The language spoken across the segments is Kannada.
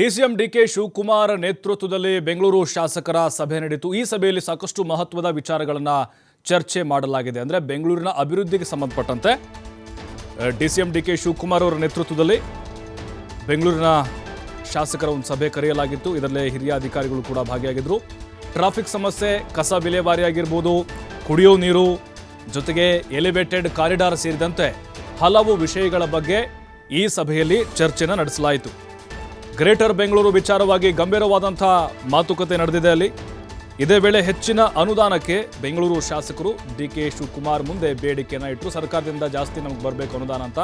ಡಿಸಿಎಂ ಡಿಕೆ ಶಿವಕುಮಾರ್ ನೇತೃತ್ವದಲ್ಲಿ ಬೆಂಗಳೂರು ಶಾಸಕರ ಸಭೆ ನಡೆಯಿತು. ಈ ಸಭೆಯಲ್ಲಿ ಸಾಕಷ್ಟು ಮಹತ್ವದ ವಿಚಾರಗಳನ್ನು ಚರ್ಚೆ ಮಾಡಲಾಗಿದೆ. ಅಂದರೆ ಬೆಂಗಳೂರಿನ ಅಭಿವೃದ್ಧಿಗೆ ಸಂಬಂಧಪಟ್ಟಂತೆ ಡಿಸಿಎಂ ಡಿಕೆ ಶಿವಕುಮಾರ್ ಅವರ ನೇತೃತ್ವದಲ್ಲಿ ಬೆಂಗಳೂರಿನ ಶಾಸಕರ ಒಂದು ಸಭೆ ಕರೆಯಲಾಗಿತ್ತು. ಇದರಲ್ಲಿ ಹಿರಿಯ ಅಧಿಕಾರಿಗಳು ಕೂಡ ಭಾಗಿಯಾಗಿದ್ದರು ಟ್ರಾಫಿಕ್ ಸಮಸ್ಯೆ, ಕಸ ವಿಲೇವಾರಿ ಆಗಿರ್ಬೋದು, ಕುಡಿಯೋ ನೀರು, ಜೊತೆಗೆ ಎಲಿವೇಟೆಡ್ ಕಾರಿಡಾರ್ ಸೇರಿದಂತೆ ಹಲವು ವಿಷಯಗಳ ಬಗ್ಗೆ ಈ ಸಭೆಯಲ್ಲಿ ಚರ್ಚೆನ ನಡೆಸಲಾಯಿತು. ಗ್ರೇಟರ್ ಬೆಂಗಳೂರು ವಿಚಾರವಾಗಿ ಗಂಭೀರವಾದಂಥ ಮಾತುಕತೆ ನಡೆದಿದೆ ಅಲ್ಲಿ. ಇದೇ ವೇಳೆ ಹೆಚ್ಚಿನ ಅನುದಾನಕ್ಕೆ ಬೆಂಗಳೂರು ಶಾಸಕರು ಡಿ ಕೆ ಶಿವಕುಮಾರ್ ಮುಂದೆ ಬೇಡಿಕೆಯನ್ನು ಇಟ್ಟರು ಸರ್ಕಾರದಿಂದ ಜಾಸ್ತಿ ನಮಗೆ ಬರಬೇಕು ಅನುದಾನ ಅಂತ.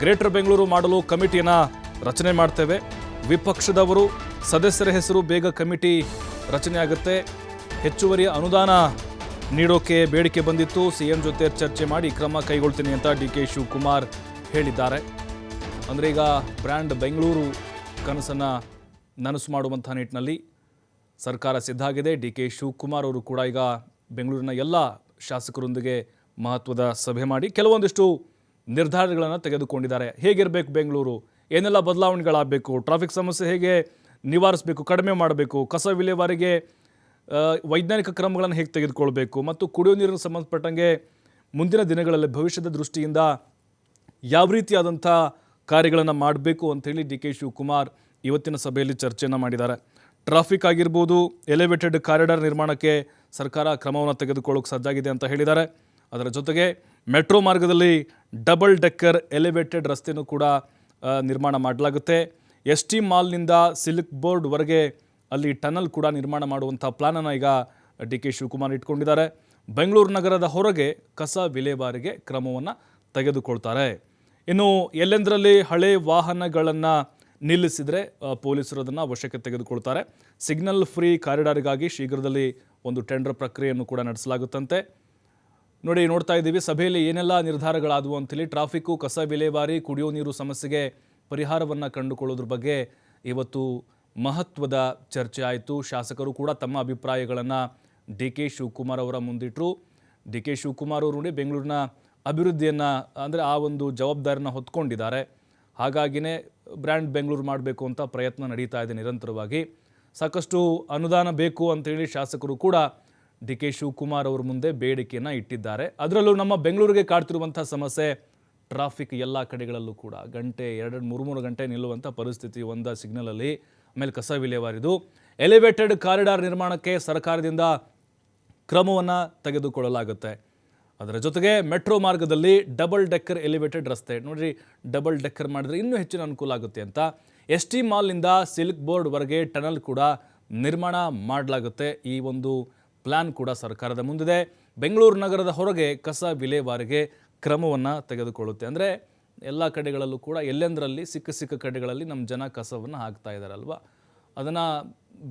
ಗ್ರೇಟರ್ ಬೆಂಗಳೂರು ಮಾಡಲು ಕಮಿಟಿಯನ್ನು ರಚನೆ ಮಾಡ್ತೇವೆ. ವಿಪಕ್ಷದವರು ಸದಸ್ಯರ ಹೆಸರು ಬೇಗ ಕಮಿಟಿ ರಚನೆ ಆಗುತ್ತೆ. ಹೆಚ್ಚುವರಿ ಅನುದಾನ ನೀಡೋಕೆ ಬೇಡಿಕೆ ಬಂದಿತ್ತು. ಸಿಎಂ ಜೊತೆ ಚರ್ಚೆ ಮಾಡಿ ಕ್ರಮ ಕೈಗೊಳ್ತೀನಿ ಅಂತ ಡಿ ಕೆ ಶಿವಕುಮಾರ್ ಹೇಳಿದ್ದಾರೆ. ಅಂದರೆ ಈಗ ಬ್ರ್ಯಾಂಡ್ ಬೆಂಗಳೂರು ಕನಸನ್ನು ನನಸು ಮಾಡುವಂಥ ನಿಟ್ಟಿನಲ್ಲಿ ಸರ್ಕಾರ ಸಿದ್ಧ ಆಗಿದೆ. ಡಿ ಕೆ ಶಿವಕುಮಾರ್ ಅವರು ಕೂಡ ಈಗ ಬೆಂಗಳೂರಿನ ಎಲ್ಲ ಶಾಸಕರೊಂದಿಗೆ ಮಹತ್ವದ ಸಭೆ ಮಾಡಿ ಕೆಲವೊಂದಿಷ್ಟು ನಿರ್ಧಾರಗಳನ್ನು ತೆಗೆದುಕೊಂಡಿದ್ದಾರೆ. ಹೇಗಿರಬೇಕು ಬೆಂಗಳೂರು? ಏನೆಲ್ಲ ಬದಲಾವಣೆಗಳಾಗಬೇಕು? ಟ್ರಾಫಿಕ್ ಸಮಸ್ಯೆ ಹೇಗೆ ನಿವಾರಿಸಬೇಕು? ಕಡಿಮೆ ಮಾಡಬೇಕು? ಕಸ ವಿಲೇವಾರಿಗೆ ವೈಜ್ಞಾನಿಕ ಕ್ರಮಗಳನ್ನು ಹೇಗೆ ತೆಗೆದುಕೊಳ್ಬೇಕು? ಮತ್ತು ಕುಡಿಯೋ ನೀರಿನ ಸಂಬಂಧಪಟ್ಟಂಗೆ ಮುಂದಿನ ದಿನಗಳಲ್ಲಿ ಭವಿಷ್ಯದ ದೃಷ್ಟಿಯಿಂದ ಯಾವ ರೀತಿಯಾದಂಥ ಕಾರ್ಯಗಳನ್ನು ಮಾಡಬೇಕು ಅಂಥೇಳಿ ಡಿ ಕೆ ಶಿವಕುಮಾರ್ ಇವತ್ತಿನ ಸಭೆಯಲ್ಲಿ ಚರ್ಚೆಯನ್ನು ಮಾಡಿದ್ದಾರೆ. ಟ್ರಾಫಿಕ್ ಆಗಿರ್ಬೋದು, ಎಲಿವೇಟೆಡ್ ಕಾರಿಡಾರ್ ನಿರ್ಮಾಣಕ್ಕೆ ಸರ್ಕಾರ ಕ್ರಮವನ್ನು ತೆಗೆದುಕೊಳ್ಳೋಕೆ ಸಜ್ಜಾಗಿದೆ ಅಂತ ಹೇಳಿದ್ದಾರೆ. ಅದರ ಜೊತೆಗೆ ಮೆಟ್ರೋ ಮಾರ್ಗದಲ್ಲಿ ಡಬಲ್ ಡೆಕ್ಕರ್ ಎಲಿವೇಟೆಡ್ ರಸ್ತೆಯೂ ಕೂಡ ನಿರ್ಮಾಣ ಮಾಡಲಾಗುತ್ತೆ. ಎಸ್ ಟಿ ಮಾಲ್ನಿಂದ ಸಿಲ್ಕ್ ಬೋರ್ಡ್ವರೆಗೆ ಅಲ್ಲಿ ಟನಲ್ ಕೂಡ ನಿರ್ಮಾಣ ಮಾಡುವಂಥ ಪ್ಲಾನನ್ನು ಈಗ ಡಿ ಕೆ ಶಿವಕುಮಾರ್ ಇಟ್ಕೊಂಡಿದ್ದಾರೆ. ಬೆಂಗಳೂರು ನಗರದ ಹೊರಗೆ ಕಸ ವಿಲೇವಾರಿಗೆ ಕ್ರಮವನ್ನು ತೆಗೆದುಕೊಳ್ತಾರೆ. ಇನ್ನು ಎಲ್ಲೆಂದರಲ್ಲಿ ಹಳೆ ವಾಹನಗಳನ್ನು ನಿಲ್ಲಿಸಿದರೆ ಪೊಲೀಸರು ಅದನ್ನು ವಶಕ್ಕೆ ತೆಗೆದುಕೊಳ್ತಾರೆ. ಸಿಗ್ನಲ್ ಫ್ರೀ ಕಾರಿಡಾರ್ಗಾಗಿ ಶೀಘ್ರದಲ್ಲಿ ಒಂದು ಟೆಂಡರ್ ಪ್ರಕ್ರಿಯೆಯನ್ನು ಕೂಡ ನಡೆಸಲಾಗುತ್ತಂತೆ. ನೋಡಿ, ನೋಡ್ತಾ ಇದ್ದೀವಿ, ಸಭೆಯಲ್ಲಿ ಏನೆಲ್ಲ ನಿರ್ಧಾರಗಳಾದವು ಅಂತೇಳಿ ಟ್ರಾಫಿಕ್ಕು, ಕಸ ವಿಲೇವಾರಿ, ಕುಡಿಯೋ ನೀರು ಸಮಸ್ಯೆಗೆ ಪರಿಹಾರವನ್ನು ಕಂಡುಕೊಳ್ಳೋದ್ರ ಬಗ್ಗೆ ಇವತ್ತು ಮಹತ್ವದ ಚರ್ಚೆ ಆಯಿತು. ಶಾಸಕರು ಕೂಡ ತಮ್ಮ ಅಭಿಪ್ರಾಯಗಳನ್ನು ಡಿ ಕೆ ಶಿವಕುಮಾರ್ ಅವರ ಮುಂದಿಟ್ಟರು ಡಿ ಕೆ ಶಿವಕುಮಾರ್ ಅವರು ನೋಡಿ, ಬೆಂಗಳೂರಿನ ಅಭಿವೃದ್ಧಿಯನ್ನು, ಅಂದರೆ ಆ ಒಂದು ಜವಾಬ್ದಾರಿನ ಹೊತ್ಕೊಂಡಿದ್ದಾರೆ. ಹಾಗಾಗಿನೇ ಬ್ರ್ಯಾಂಡ್ ಬೆಂಗಳೂರು ಮಾಡಬೇಕು ಅಂತ ಪ್ರಯತ್ನ ನಡೀತಾ ಇದೆ ನಿರಂತರವಾಗಿ. ಸಾಕಷ್ಟು ಅನುದಾನ ಬೇಕು ಅಂತೇಳಿ ಶಾಸಕರು ಕೂಡ ಡಿ ಕೆ ಶಿವಕುಮಾರ್ ಅವ್ರ ಮುಂದೆ ಬೇಡಿಕೆಯನ್ನು ಇಟ್ಟಿದ್ದಾರೆ. ಅದರಲ್ಲೂ ನಮ್ಮ ಬೆಂಗಳೂರಿಗೆ ಕಾಡ್ತಿರುವಂಥ ಸಮಸ್ಯೆ, ಟ್ರಾಫಿಕ್ ಎಲ್ಲ ಕಡೆಗಳಲ್ಲೂ ಕೂಡ. ಗಂಟೆ ಎರಡು, ಮೂರು ಮೂರು ಗಂಟೆ ನಿಲ್ಲುವಂಥ ಪರಿಸ್ಥಿತಿ ಒಂದ ಸಿಗ್ನಲಲ್ಲಿ. ಆಮೇಲೆ ಕಸ ವಿಲೇವಾರಿದು. ಎಲಿವೇಟೆಡ್ ಕಾರಿಡಾರ್ ನಿರ್ಮಾಣಕ್ಕೆ ಸರ್ಕಾರದಿಂದ ಕ್ರಮವನ್ನು ತೆಗೆದುಕೊಳ್ಳಲಾಗುತ್ತೆ. ಅದರ ಜೊತೆಗೆ ಮೆಟ್ರೋ ಮಾರ್ಗದಲ್ಲಿ ಡಬಲ್ ಡೆಕ್ಕರ್ ಎಲಿವೇಟೆಡ್ ರಸ್ತೆ. ನೋಡಿರಿ, ಡಬಲ್ ಡೆಕ್ಕರ್ ಮಾಡಿದ್ರೆ ಇನ್ನೂ ಹೆಚ್ಚಿನ ಅನುಕೂಲ ಆಗುತ್ತೆ ಅಂತ. ಎಸ್ ಟಿ ಮಾಲ್ನಿಂದ ಸಿಲ್ಕ್ ಬೋರ್ಡ್ವರೆಗೆ ಟನಲ್ ಕೂಡ ನಿರ್ಮಾಣ ಮಾಡಲಾಗುತ್ತೆ. ಈ ಒಂದು ಪ್ಲ್ಯಾನ್ ಕೂಡ ಸರ್ಕಾರದ ಮುಂದಿದೆ. ಬೆಂಗಳೂರು ನಗರದ ಹೊರಗೆ ಕಸ ವಿಲೇವಾರಿಗೆ ಕ್ರಮವನ್ನು ತೆಗೆದುಕೊಳ್ಳುತ್ತೆ. ಅಂದರೆ ಎಲ್ಲ ಕಡೆಗಳಲ್ಲೂ ಕೂಡ ಎಲ್ಲೆಂದರಲ್ಲಿ ಸಿಕ್ಕ ಸಿಕ್ಕ ಕಡೆಗಳಲ್ಲಿ ನಮ್ಮ ಜನ ಕಸವನ್ನು ಹಾಕ್ತಾ ಇದ್ದಾರಲ್ವ ಅದನ್ನು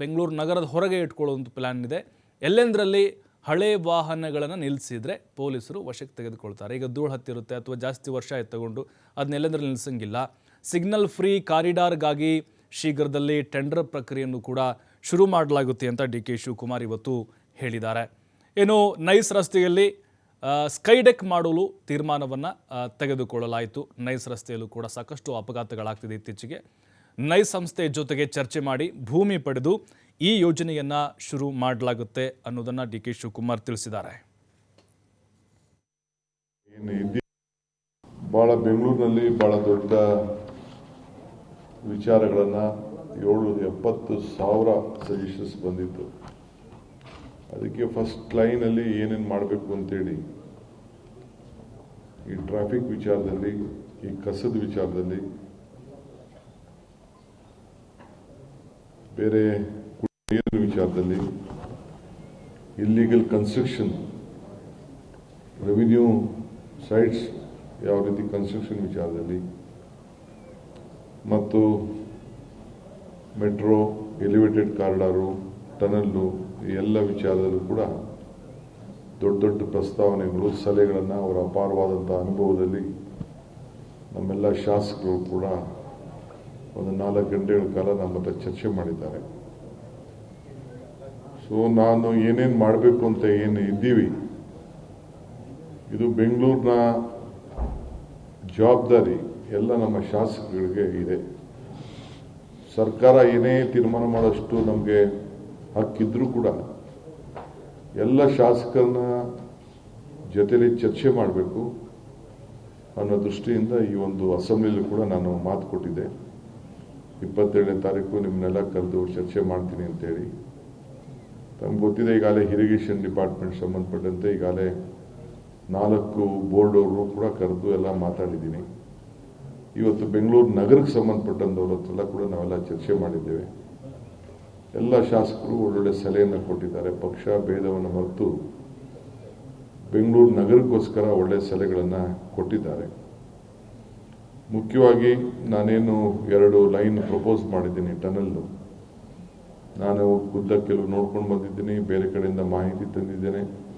ಬೆಂಗಳೂರು ನಗರದ ಹೊರಗೆ ಇಟ್ಕೊಳ್ಳೋ ಒಂದು ಪ್ಲ್ಯಾನ್ ಇದೆ. ಎಲ್ಲೆಂದರಲ್ಲಿ ಹಳೆ ವಾಹನಗಳನ್ನು ನಿಲ್ಲಿಸಿದರೆ ಪೊಲೀಸರು ವಶಕ್ಕೆ ತೆಗೆದುಕೊಳ್ತಾರೆ. ಈಗ ಧೂಳು ಹತ್ತಿರುತ್ತೆ ಅಥವಾ ಜಾಸ್ತಿ ವರ್ಷ ಆಯ್ತು ತಗೊಂಡು ಅದನ್ನೆಲ್ಲಂದ್ರಲ್ಲಿ ನಿಲ್ಲಿಸಂಗಿಲ್ಲ ಸಿಗ್ನಲ್ ಫ್ರೀ ಕಾರಿಡಾರ್ಗಾಗಿ ಶೀಘ್ರದಲ್ಲಿ ಟೆಂಡರ್ ಪ್ರಕ್ರಿಯೆಯನ್ನು ಕೂಡ ಶುರು ಮಾಡಲಾಗುತ್ತೆ ಅಂತ ಡಿ ಕೆ ಶಿವಕುಮಾರ್ ಇವತ್ತು ಹೇಳಿದ್ದಾರೆ. ಏನು ನೈಸ್ ರಸ್ತೆಯಲ್ಲಿ ಸ್ಕೈಡೆಕ್ ಮಾಡಲು ತೀರ್ಮಾನವನ್ನು ತೆಗೆದುಕೊಳ್ಳಲಾಯಿತು. ನೈಸ್ ರಸ್ತೆಯಲ್ಲೂ ಕೂಡ ಸಾಕಷ್ಟು ಅಪಘಾತಗಳಾಗ್ತಿದೆ ಇತ್ತೀಚೆಗೆ. ನೈಸ್ ಸಂಸ್ಥೆ ಜೊತೆಗೆ ಚರ್ಚೆ ಮಾಡಿ ಭೂಮಿ ಪಡೆದು ಈ ಯೋಜನೆಯನ್ನು ಶುರು ಮಾಡಲಾಗುತ್ತೆ ಅನ್ನೋದನ್ನು ಡಿ ಕೆ ಶಿವಕುಮಾರ್ ತಿಳಿಸಿದ್ದಾರೆ. ಭಾಳ ಬೆಂಗಳೂರಿನಲ್ಲಿ ಭಾಳ ದೊಡ್ಡ ವಿಚಾರಗಳನ್ನು ಏಳು ಎಪ್ಪತ್ತು ಸಾವಿರ ಸಜೆಷನ್ಸ್ ಬಂದಿತ್ತು. ಅದಕ್ಕೆ ಫಸ್ಟ್ ಲೈನಲ್ಲಿ ಏನೇನು ಮಾಡಬೇಕು ಅಂತೇಳಿ, ಈ ಟ್ರಾಫಿಕ್ ವಿಚಾರದಲ್ಲಿ, ಈ ಕಸದ ವಿಚಾರದಲ್ಲಿ, ಬೇರೆ ನೀರಿನ ವಿಚಾರದಲ್ಲಿ ಇಲ್ಲಿಗಲ್ ಕನ್ಸ್ಟ್ರಕ್ಷನ್ ರೆವಿನ್ಯೂ ಸೈಟ್ಸ್ ಯಾವ ರೀತಿ ಕನ್ಸ್ಟ್ರಕ್ಷನ್ ವಿಚಾರದಲ್ಲಿ ಮತ್ತು ಮೆಟ್ರೋ ಎಲಿವೇಟೆಡ್ ಕಾರಿಡಾರು ಟನಲ್ಲು ಈ ಎಲ್ಲ ವಿಚಾರದಲ್ಲೂ ಕೂಡ ದೊಡ್ಡ ದೊಡ್ಡ ಪ್ರಸ್ತಾವನೆಗಳು, ಸಲಹೆಗಳನ್ನು ಅವರ ಅಪಾರವಾದಂಥ ಅನುಭವದಲ್ಲಿ ನಮ್ಮೆಲ್ಲ ಶಾಸಕರು ಕೂಡ ಒಂದು ನಾಲ್ಕು ಗಂಟೆಗಳ ಕಾಲ ನಮ್ಮ ಚರ್ಚೆ ಮಾಡಿದ್ದಾರೆ. ಸೊ ನಾನು ಏನೇನು ಮಾಡಬೇಕು ಅಂತ ಏನು ಇದ್ದೀವಿ, ಇದು ಬೆಂಗಳೂರಿನ ಜವಾಬ್ದಾರಿ ಎಲ್ಲ ನಮ್ಮ ಶಾಸಕರಿಗೆ ಇದೆ. ಸರ್ಕಾರ ಏನೇ ತೀರ್ಮಾನ ಮಾಡೋಷ್ಟು ನಮಗೆ ಹಕ್ಕಿದ್ರೂ ಕೂಡ ಎಲ್ಲ ಶಾಸಕರನ್ನ ಜೊತೆಯಲ್ಲಿ ಚರ್ಚೆ ಮಾಡಬೇಕು ಅನ್ನೋ ದೃಷ್ಟಿಯಿಂದ ಈ ಒಂದು ಅಸೆಂಬ್ಲಿಯಲ್ಲಿ ಕೂಡ ನಾನು ಮಾತು ಕೊಟ್ಟಿದ್ದೆ. ಇಪ್ಪತ್ತೇಳನೇ ತಾರೀಕು ನಿಮ್ಮನ್ನೆಲ್ಲ ಕರೆದು ಚರ್ಚೆ ಮಾಡ್ತೀನಿ ಅಂತೇಳಿ. ತಮ್ಗೆ ಗೊತ್ತಿದೆ, ಈಗಾಗಲೇ ಇರಿಗೇಷನ್ ಡಿಪಾರ್ಟ್ಮೆಂಟ್ ಸಂಬಂಧಪಟ್ಟಂತೆ ಈಗಾಗಲೇ ನಾಲ್ಕು ಬೋರ್ಡ್ ಅವರು ಕೂಡ ಕರೆದು ಎಲ್ಲ ಮಾತಾಡಿದ್ದೀನಿ. ಇವತ್ತು ಬೆಂಗಳೂರು ನಗರಕ್ಕೆ ಸಂಬಂಧಪಟ್ಟಂಥವ್ರ ಹತ್ರೆಲ್ಲ ಕೂಡ ನಾವೆಲ್ಲ ಚರ್ಚೆ ಮಾಡಿದ್ದೇವೆ. ಎಲ್ಲ ಶಾಸಕರು ಒಳ್ಳೊಳ್ಳೆ ಸಲಹೆಯನ್ನು ಕೊಟ್ಟಿದ್ದಾರೆ. ಪಕ್ಷ ಭೇದವನ್ನು ಮರೆತು ಬೆಂಗಳೂರು ನಗರಕ್ಕೋಸ್ಕರ ಒಳ್ಳೆ ಸಲಹೆಗಳನ್ನು ಕೊಟ್ಟಿದ್ದಾರೆ. ಮುಖ್ಯವಾಗಿ ನಾನೇನು ಎರಡು ಲೈನ್ ಪ್ರಪೋಸ್ ಮಾಡಿದ್ದೀನಿ ಟನಲ್ಲು ನಾನು ಖುದ್ದ ಕೆಲವು ನೋಡ್ಕೊಂಡು ಬಂದಿದ್ದೀನಿ ಬೇರೆ ಕಡೆಯಿಂದ ಮಾಹಿತಿ ತಂದಿದ್ದೇನೆ.